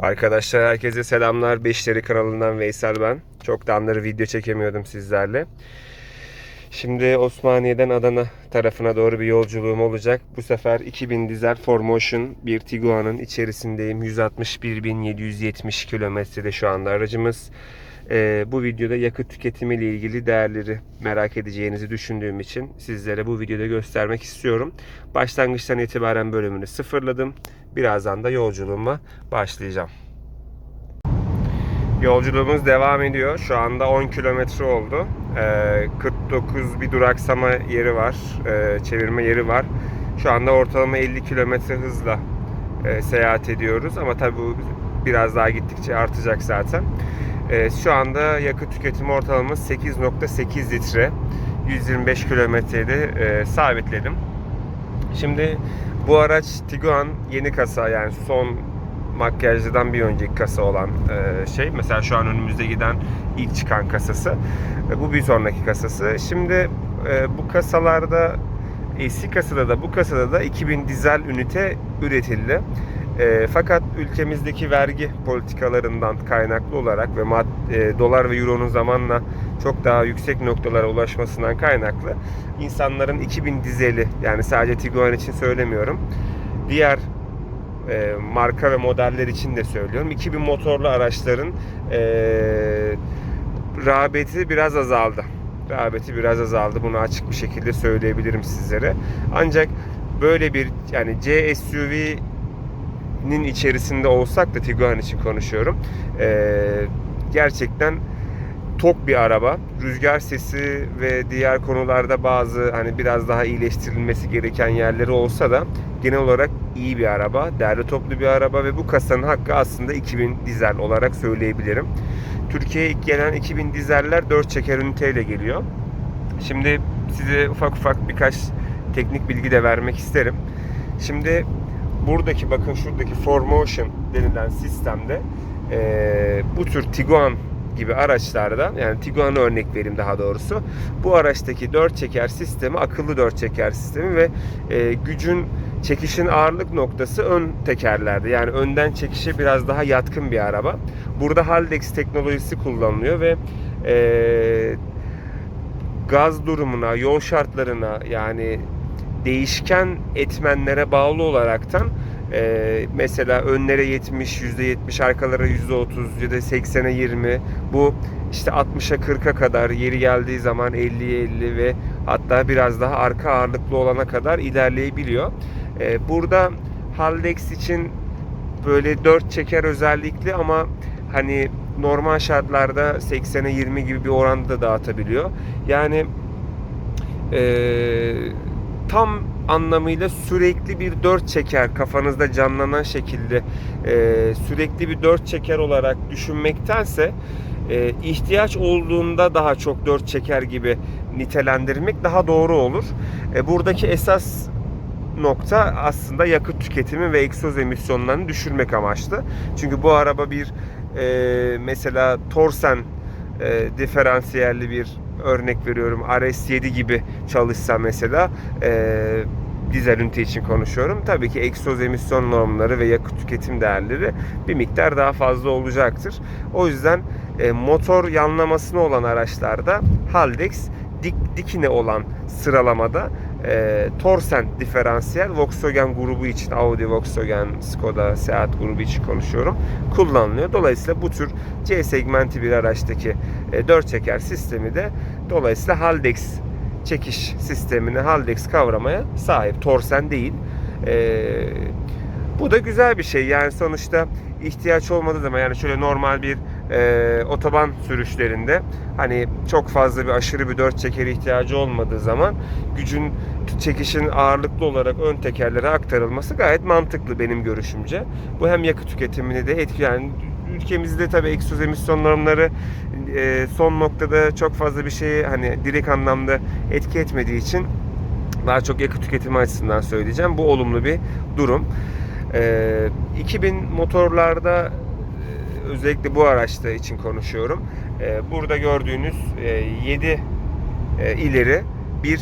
Arkadaşlar herkese selamlar. Beşleri kanalından Veysel ben. Çok danları video çekemiyordum sizlerle. Şimdi Osmaniye'den Adana tarafına doğru bir yolculuğum olacak. Bu sefer 2000 dizel 4Motion bir Tiguan'ın içerisindeyim. 161.770 kilometrede şu anda aracımız. Ee, bu videoda yakıt tüketimi ile ilgili değerleri merak edeceğinizi düşündüğüm için sizlere bu videoda göstermek istiyorum. Başlangıçtan itibaren bölümünü sıfırladım. Birazdan da yolculuğuma başlayacağım. Yolculuğumuz devam ediyor. Şu anda 10 kilometre oldu. Ee, 49 bir duraksama yeri var. Ee, çevirme yeri var. Şu anda ortalama 50 kilometre hızla e, seyahat ediyoruz. Ama tabii bu biraz daha gittikçe artacak zaten. Ee, şu anda yakıt tüketimi ortalaması 8.8 litre. 125 kilometrede e, sabitledim. Şimdi bu araç Tiguan yeni kasa yani son makyajlıdan bir önceki kasa olan e, şey. Mesela şu an önümüzde giden ilk çıkan kasası. E, bu bir sonraki kasası. Şimdi e, bu kasalarda eski kasada da bu kasada da 2000 dizel ünite üretildi. E, fakat ülkemizdeki vergi politikalarından kaynaklı olarak ve mad, e, dolar ve euronun zamanla çok daha yüksek noktalara ulaşmasından kaynaklı insanların 2000 dizeli yani sadece Tiguan için söylemiyorum. Diğer e, marka ve modeller için de söylüyorum. 2000 motorlu araçların e, rağbeti biraz azaldı. Rağbeti biraz azaldı. Bunu açık bir şekilde söyleyebilirim sizlere. Ancak böyle bir yani C SUV'nin içerisinde olsak da Tiguan için konuşuyorum. E, gerçekten tok bir araba. Rüzgar sesi ve diğer konularda bazı hani biraz daha iyileştirilmesi gereken yerleri olsa da genel olarak iyi bir araba, değerli toplu bir araba ve bu kasanın hakkı aslında 2000 dizel olarak söyleyebilirim. Türkiye'ye ilk gelen 2000 dizeller 4 çeker üniteyle geliyor. Şimdi size ufak ufak birkaç teknik bilgi de vermek isterim. Şimdi buradaki bakın şuradaki 4Motion denilen sistemde eee, bu tür Tiguan gibi araçlarda yani Tiguan'a örnek vereyim daha doğrusu. Bu araçtaki 4 çeker sistemi akıllı 4 çeker sistemi ve e, gücün çekişin ağırlık noktası ön tekerlerde. Yani önden çekişe biraz daha yatkın bir araba. Burada Haldex teknolojisi kullanılıyor ve e, gaz durumuna, yol şartlarına yani değişken etmenlere bağlı olaraktan ee, mesela önlere 70, %70, arkalara %30 ya da 80'e 20 bu işte 60'a 40'a kadar yeri geldiği zaman 50'ye 50 ve hatta biraz daha arka ağırlıklı olana kadar ilerleyebiliyor. Ee, burada Haldex için böyle 4 çeker özellikli ama hani normal şartlarda 80'e 20 gibi bir oranda da dağıtabiliyor. Yani eee tam anlamıyla sürekli bir dört çeker kafanızda canlanan şekilde e, sürekli bir dört çeker olarak düşünmektense e, ihtiyaç olduğunda daha çok dört çeker gibi nitelendirmek daha doğru olur. E, buradaki esas nokta aslında yakıt tüketimi ve egzoz emisyonlarını düşürmek amaçlı. Çünkü bu araba bir e, mesela Torsen e, diferansiyelli bir örnek veriyorum RS7 gibi çalışsa mesela e, dizel ünite için konuşuyorum. Tabii ki egzoz emisyon normları ve yakıt tüketim değerleri bir miktar daha fazla olacaktır. O yüzden e, motor yanlamasına olan araçlarda Haldex dik, dikine olan sıralamada e, Torsen diferansiyel Volkswagen grubu için Audi, Volkswagen, Skoda, Seat grubu için konuşuyorum kullanılıyor. Dolayısıyla bu tür C segmenti bir araçtaki e, 4 çeker sistemi de dolayısıyla Haldex çekiş sistemini Haldex kavramaya sahip. Torsen değil. E, bu da güzel bir şey. Yani sonuçta ihtiyaç olmadığı zaman yani şöyle normal bir e, otoban sürüşlerinde hani çok fazla bir aşırı bir dört çekeri ihtiyacı olmadığı zaman gücün çekişin ağırlıklı olarak ön tekerlere aktarılması gayet mantıklı benim görüşümce. Bu hem yakıt tüketimini de etkileyen yani ülkemizde tabii egzoz emisyon normları e, son noktada çok fazla bir şeyi hani direkt anlamda etki etmediği için daha çok yakıt tüketimi açısından söyleyeceğim. Bu olumlu bir durum. E, 2000 motorlarda özellikle bu araçta için konuşuyorum. E, burada gördüğünüz e, 7 e, ileri bir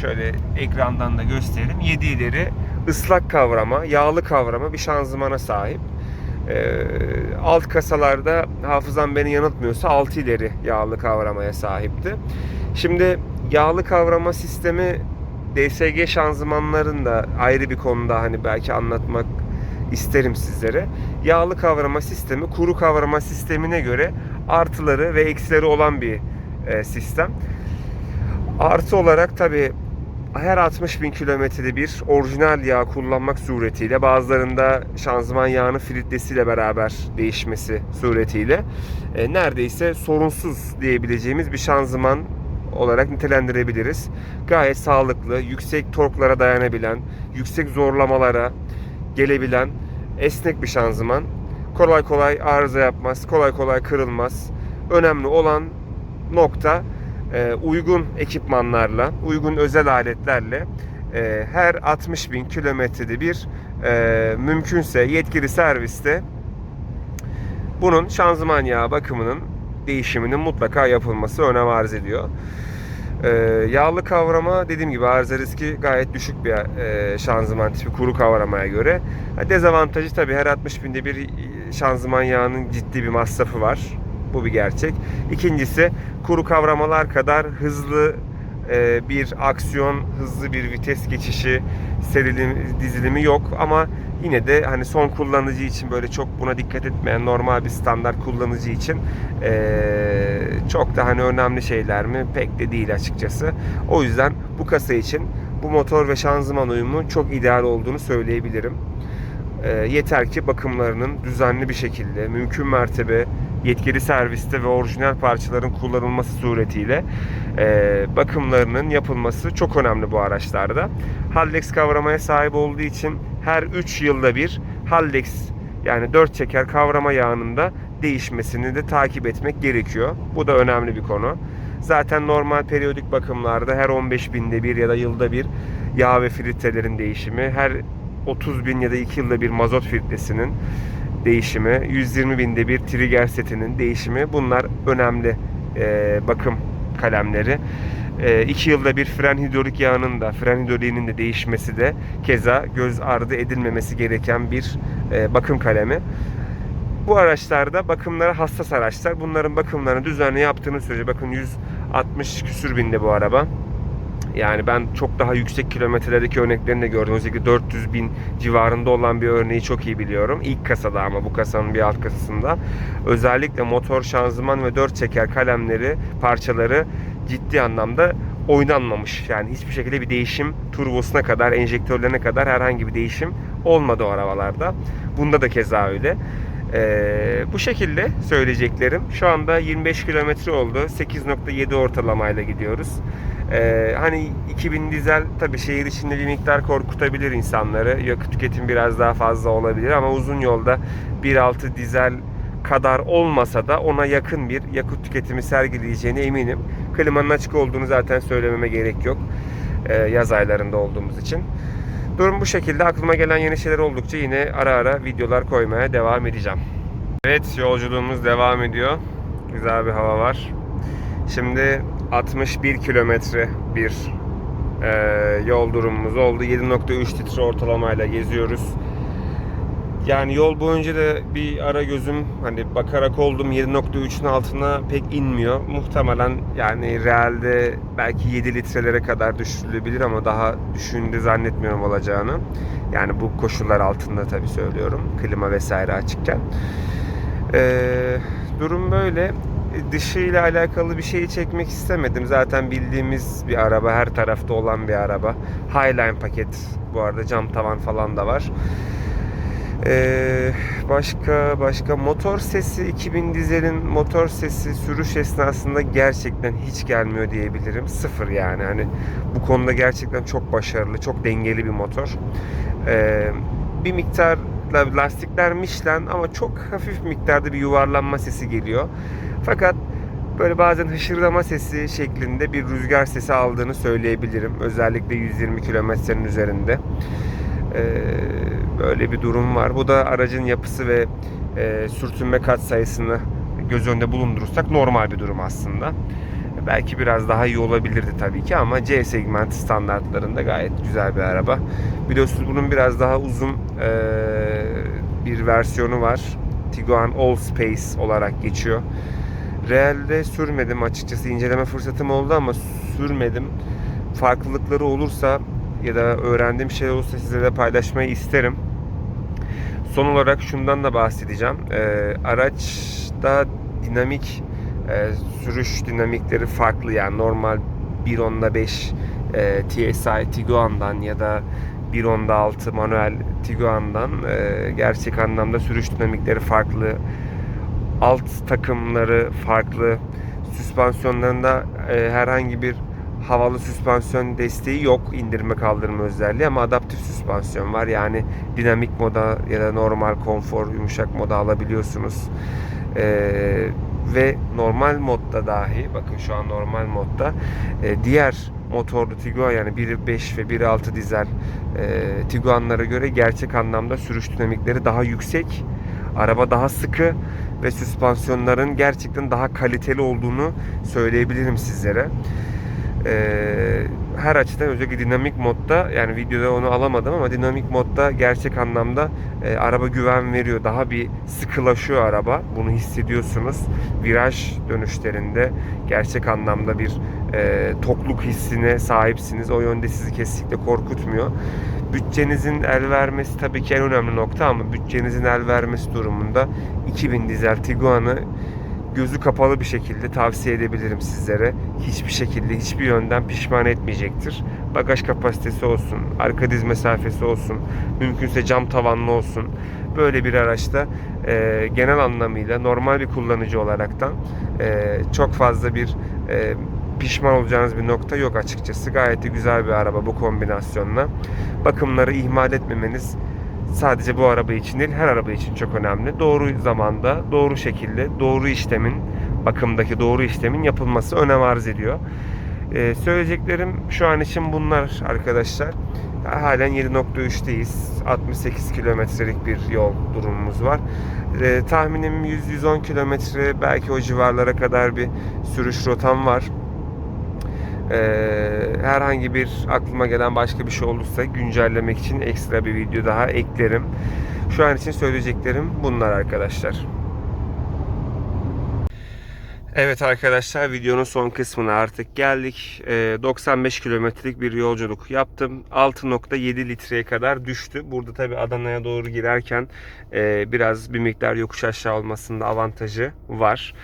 şöyle ekrandan da gösterelim. 7 ileri ıslak kavrama, yağlı kavrama bir şanzımana sahip. Ee, alt kasalarda hafızam beni yanıltmıyorsa 6 ileri yağlı kavramaya sahipti. Şimdi yağlı kavrama sistemi DSG şanzımanlarında ayrı bir konuda hani belki anlatmak isterim sizlere. Yağlı kavrama sistemi kuru kavrama sistemine göre artıları ve eksileri olan bir e, sistem. Artı olarak tabi her 60 bin kilometrede bir orijinal yağ kullanmak suretiyle bazılarında şanzıman yağının filtresiyle beraber değişmesi suretiyle e, neredeyse sorunsuz diyebileceğimiz bir şanzıman olarak nitelendirebiliriz. Gayet sağlıklı, yüksek torklara dayanabilen, yüksek zorlamalara gelebilen esnek bir şanzıman. Kolay kolay arıza yapmaz, kolay kolay kırılmaz. Önemli olan nokta e, uygun ekipmanlarla, uygun özel aletlerle e, her 60 bin kilometrede bir e, mümkünse yetkili serviste bunun şanzıman yağı bakımının değişiminin mutlaka yapılması önem arz ediyor. Ee, yağlı kavrama dediğim gibi arıza riski gayet düşük bir e, şanzıman tipi kuru kavramaya göre. Dezavantajı tabii her 60 binde bir şanzıman yağının ciddi bir masrafı var. Bu bir gerçek. İkincisi kuru kavramalar kadar hızlı e, bir aksiyon, hızlı bir vites geçişi, serilim, dizilimi yok ama yine de hani son kullanıcı için böyle çok buna dikkat etmeyen normal bir standart kullanıcı için e, çok da hani önemli şeyler mi pek de değil açıkçası. O yüzden bu kasa için bu motor ve şanzıman uyumu çok ideal olduğunu söyleyebilirim. E, yeter ki bakımlarının düzenli bir şekilde mümkün mertebe yetkili serviste ve orijinal parçaların kullanılması suretiyle e, bakımlarının yapılması çok önemli bu araçlarda. Haldex kavramaya sahip olduğu için her 3 yılda bir Haldex yani 4 çeker kavrama yağının da değişmesini de takip etmek gerekiyor. Bu da önemli bir konu. Zaten normal periyodik bakımlarda her 15 binde bir ya da yılda bir yağ ve filtrelerin değişimi, her 30 bin ya da 2 yılda bir mazot filtresinin değişimi, 120 binde bir trigger setinin değişimi bunlar önemli e, bakım kalemleri. 2 yılda bir fren hidrolik yağının da fren hidroliğinin de değişmesi de keza göz ardı edilmemesi gereken bir e, bakım kalemi. Bu araçlarda bakımlara hassas araçlar. Bunların bakımlarını düzenli yaptığını sürece bakın 160 küsür binde bu araba. Yani ben çok daha yüksek kilometrelerdeki örneklerini de gördüm. Özellikle 400 bin civarında olan bir örneği çok iyi biliyorum. İlk kasada ama bu kasanın bir alt kasasında. Özellikle motor, şanzıman ve 4 çeker kalemleri, parçaları ciddi anlamda oynanmamış. Yani hiçbir şekilde bir değişim turbosuna kadar, enjektörlerine kadar herhangi bir değişim olmadı o arabalarda. Bunda da keza öyle. Ee, bu şekilde söyleyeceklerim. Şu anda 25 kilometre oldu. 8.7 ortalamayla gidiyoruz. Ee, hani 2000 dizel tabi şehir içinde bir miktar korkutabilir insanları. Yakıt tüketim biraz daha fazla olabilir ama uzun yolda 1.6 dizel kadar olmasa da ona yakın bir yakıt tüketimi sergileyeceğine eminim. Klimanın açık olduğunu zaten söylememe gerek yok. Ee, yaz aylarında olduğumuz için. Durum bu şekilde. Aklıma gelen yeni şeyler oldukça yine ara ara videolar koymaya devam edeceğim. Evet yolculuğumuz devam ediyor. Güzel bir hava var. Şimdi 61 kilometre bir e, yol durumumuz oldu. 7.3 litre ortalamayla geziyoruz. Yani yol boyunca da bir ara gözüm hani bakarak oldum 7.3'ün altına pek inmiyor. Muhtemelen yani realde belki 7 litrelere kadar düşürülebilir ama daha düşündü zannetmiyorum olacağını. Yani bu koşullar altında tabii söylüyorum. Klima vesaire açıkken. Ee, durum böyle. Dışıyla alakalı bir şeyi çekmek istemedim. Zaten bildiğimiz bir araba, her tarafta olan bir araba. Highline paket bu arada cam tavan falan da var. Ee, başka başka motor sesi 2000 dizelin motor sesi sürüş esnasında gerçekten hiç gelmiyor diyebilirim. Sıfır yani. Hani bu konuda gerçekten çok başarılı, çok dengeli bir motor. Ee, bir miktar lastikler Michelin ama çok hafif miktarda bir yuvarlanma sesi geliyor. Fakat böyle bazen hışırdama sesi şeklinde bir rüzgar sesi aldığını söyleyebilirim. Özellikle 120 kilometrenin üzerinde. Ee, böyle bir durum var. Bu da aracın yapısı ve e, sürtünme kat sayısını göz önünde bulundurursak normal bir durum aslında. Belki biraz daha iyi olabilirdi tabii ki ama C segment standartlarında gayet güzel bir araba. Biliyorsunuz bunun biraz daha uzun e, bir versiyonu var. Tiguan All Space olarak geçiyor. Realde sürmedim açıkçası. inceleme fırsatım oldu ama sürmedim. Farklılıkları olursa ya da öğrendiğim şey olursa sizlere paylaşmayı isterim. Son olarak şundan da bahsedeceğim. Ee, araçta dinamik e, sürüş dinamikleri farklı yani normal 1.5 e, TSI Tiguan'dan ya da 1.6 manuel Tiguan'dan e, gerçek anlamda sürüş dinamikleri farklı. Alt takımları farklı. Süspansiyonlarında e, herhangi bir havalı süspansiyon desteği yok indirme kaldırma özelliği ama adaptif süspansiyon var. Yani dinamik moda ya da normal konfor yumuşak moda alabiliyorsunuz. Ee, ve normal modda dahi bakın şu an normal modda e, diğer motorlu Tiguan yani 1.5 ve 1.6 dizel e, Tiguan'lara göre gerçek anlamda sürüş dinamikleri daha yüksek. Araba daha sıkı ve süspansiyonların gerçekten daha kaliteli olduğunu söyleyebilirim sizlere. Ee, her açıdan özellikle dinamik modda yani videoda onu alamadım ama dinamik modda gerçek anlamda e, araba güven veriyor. Daha bir sıkılaşıyor araba. Bunu hissediyorsunuz. Viraj dönüşlerinde gerçek anlamda bir e, tokluk hissine sahipsiniz. O yönde sizi kesinlikle korkutmuyor. Bütçenizin el vermesi tabii ki en önemli nokta ama bütçenizin el vermesi durumunda 2000 dizel Tiguan'ı gözü kapalı bir şekilde tavsiye edebilirim sizlere. Hiçbir şekilde hiçbir yönden pişman etmeyecektir. Bagaj kapasitesi olsun, arka diz mesafesi olsun, mümkünse cam tavanlı olsun. Böyle bir araçta e, genel anlamıyla normal bir kullanıcı olaraktan e, çok fazla bir e, pişman olacağınız bir nokta yok açıkçası. Gayet de güzel bir araba bu kombinasyonla. Bakımları ihmal etmemeniz sadece bu araba için değil her araba için çok önemli. Doğru zamanda, doğru şekilde, doğru işlemin, bakımdaki doğru işlemin yapılması önem arz ediyor. Ee, söyleyeceklerim şu an için bunlar arkadaşlar. Halen 7.3'teyiz. 68 kilometrelik bir yol durumumuz var. Ee, tahminim 100-110 kilometre belki o civarlara kadar bir sürüş rotam var. Ee, herhangi bir aklıma gelen başka bir şey olursa güncellemek için ekstra bir video daha eklerim. Şu an için söyleyeceklerim bunlar arkadaşlar. Evet arkadaşlar videonun son kısmına artık geldik. Ee, 95 kilometrelik bir yolculuk yaptım. 6.7 litreye kadar düştü. Burada tabi Adana'ya doğru girerken e, biraz bir miktar yokuş aşağı olmasında avantajı var.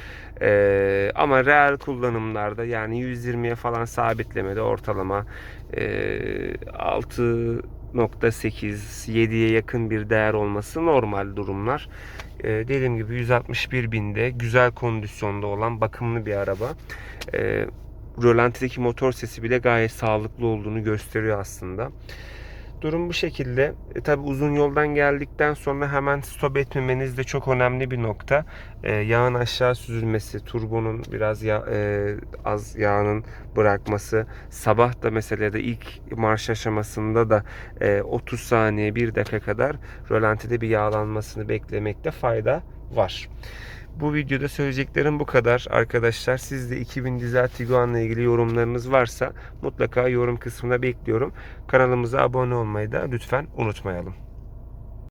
Ee, ama real kullanımlarda yani 120'ye falan sabitlemede ortalama e, 6.8 7'ye yakın bir değer olması normal durumlar. Ee, dediğim gibi 161 binde güzel kondisyonda olan bakımlı bir araba. Ee, rölantideki motor sesi bile gayet sağlıklı olduğunu gösteriyor aslında. Durum bu şekilde. E, tabi uzun yoldan geldikten sonra hemen stop etmemeniz de çok önemli bir nokta. E, yağın aşağı süzülmesi, turbonun biraz ya, e, az yağının bırakması. Sabah da mesela da ilk marş aşamasında da e, 30 saniye 1 dakika kadar rölantide bir yağlanmasını beklemekte fayda var. Bu videoda söyleyeceklerim bu kadar arkadaşlar. Siz de 2000 dizel Tiguan'la ilgili yorumlarınız varsa mutlaka yorum kısmına bekliyorum. Kanalımıza abone olmayı da lütfen unutmayalım.